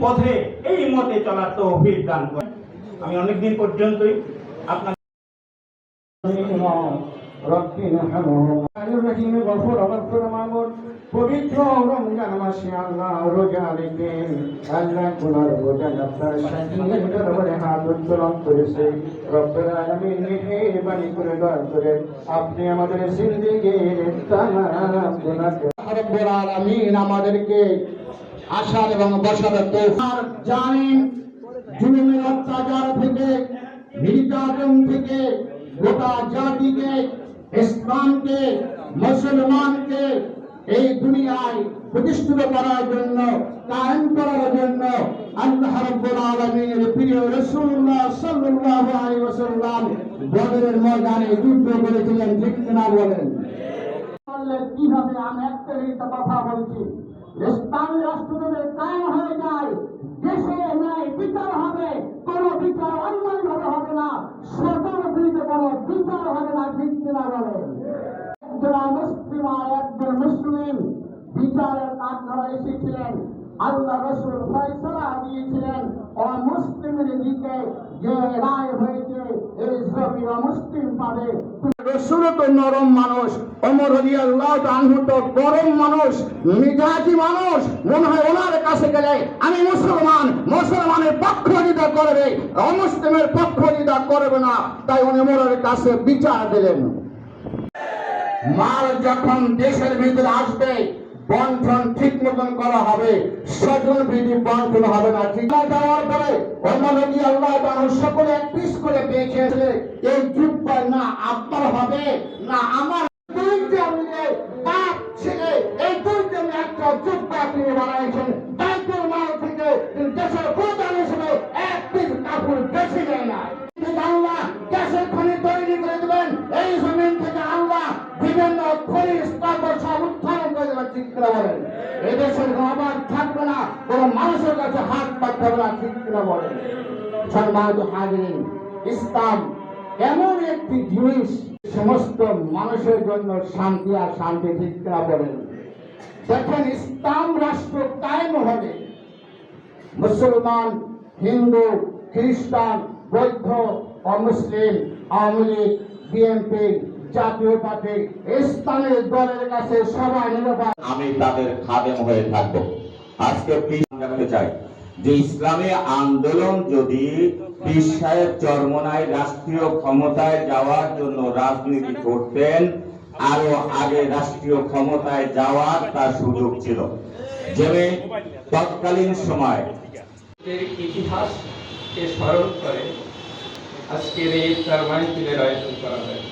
পথে, এই মতে চলার তো দান করেন। আমি অনেকদিন পর্যন্তই আপনার পবিত্র রমজান মাসে আল্লাহ রোজা রেখে আল্লাহ কোনার রোজা হাত উত্তোলন করেছে রব্বুল আলামিন করে দয়া করে আপনি আমাদের আমাদেরকে আসার এবং বসার তৌফিক। জানেন জুলুমের অত্যাচার থেকে নির্যাতন থেকে গোটা জাতিকে ইসলামকে মুসলমানকে এই দুনিয়ায় প্রতিষ্ঠিত করার জন্য কায়েম করার জন্য আল্লাহ রাব্বুল আলামিনের প্রিয় রাসূলুল্লাহ সাল্লাল্লাহু আলাইহি ওয়াসাল্লাম বদরের ময়দানে যুদ্ধ করেছিলেন ঠিক কিনা বলেন? কীভাবে আমি একটা কথা বলছি? ইসলামী রাষ্ট্র যদি হয়ে যায়, দেশে ন্যায় বিচার হবে, কোন বিচার অন্যায় ভাবে হবে না, সরকার বিরুদ্ধে কোন বিচার হবে না, ঠিক কিনা একজন মুসলিম আর একজন মুসলিম, বিচারের কাজ ধরা এসেছিলেন, আল্লাহ রসুল ফয়সলা দিয়েছিলেন অমুসলিমের দিকে যে রায় হয়েছে, এই সবই অমুসলিম পাবে। রসুল তো নরম মানুষ অমর আল্লাহ আনহু তো গরম মানুষ, মিজাজি মানুষ, মনে হয় ওনার কাছে গেলে আমি মুসলমান, মুসলমানের পক্ষ দিদা করবে, অমুসলিমের পক্ষ দিদা করবে না। তাই উনি ওমরের কাছে বিচার দিলেন। মাল যখন দেশের ভিতরে আসবে বন্টন ঠিক মতন করা হবে। স্বজন বিধি বন্টন হবে না। ঠিক না যাওয়ার পরে অন্যদিকে আল্লাহ সকলে এক পিস করে পেয়েছে এই যুদ্ধ না আপনার হবে, না আমার এই দেশের বেশি না। খনি তৈরি করে দেবেন, এই জমিন থেকে আল্লাহ বিভিন্ন থাকবে না মানুষের কাছে হাত না সম্মানিত ইসলাম এমন একটি জিনিস, সমস্ত মানুষের জন্য শান্তি আর শান্তি, ঠিক বলেন। দেখেন, ইসলাম রাষ্ট্র কায়েম হবে। মুসলমান, হিন্দু, খ্রিস্টান, বৌদ্ধ অমুসলিম আওয়ামী লীগ, বিএনপি জাতীয় পার্টি ইসলামের দলের কাছে সবাই নিরাপদ আমি তাদের খাদেম হয়ে থাকব। আজকে জানাতে চাই যে ইসলামী আন্দোলন যদি পীর সাহেব চরমনায় রাষ্ট্রীয় ক্ষমতায় যাওয়ার জন্য রাজনীতি করতেন আরও আগে রাষ্ট্রীয় ক্ষমতায় যাওয়ার তার সুযোগ ছিল। যেমন তৎকালীন সময় এর ইতিহাসকে স্মরণ করে আজকের এই মাহফিলের আয়োজন করা হয়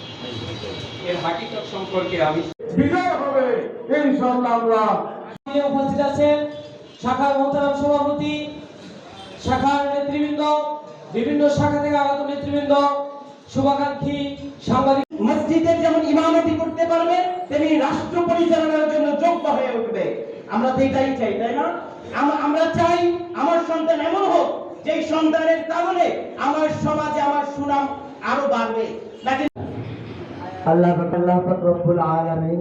মসজিদের যেমন ইমামতি করতে পারবে, তেমনি রাষ্ট্র পরিচালনার জন্য যোগ্য হয়ে উঠবে। আমরা তো এটাই চাই, তাই না? আমরা চাই আমার সন্তান এমন হোক যে সন্তানের কারণে আমার সমাজে আমার সুনাম আরও বাড়বে। নাকি আল্লাহ আল্লাহ রব্বুল আলামিন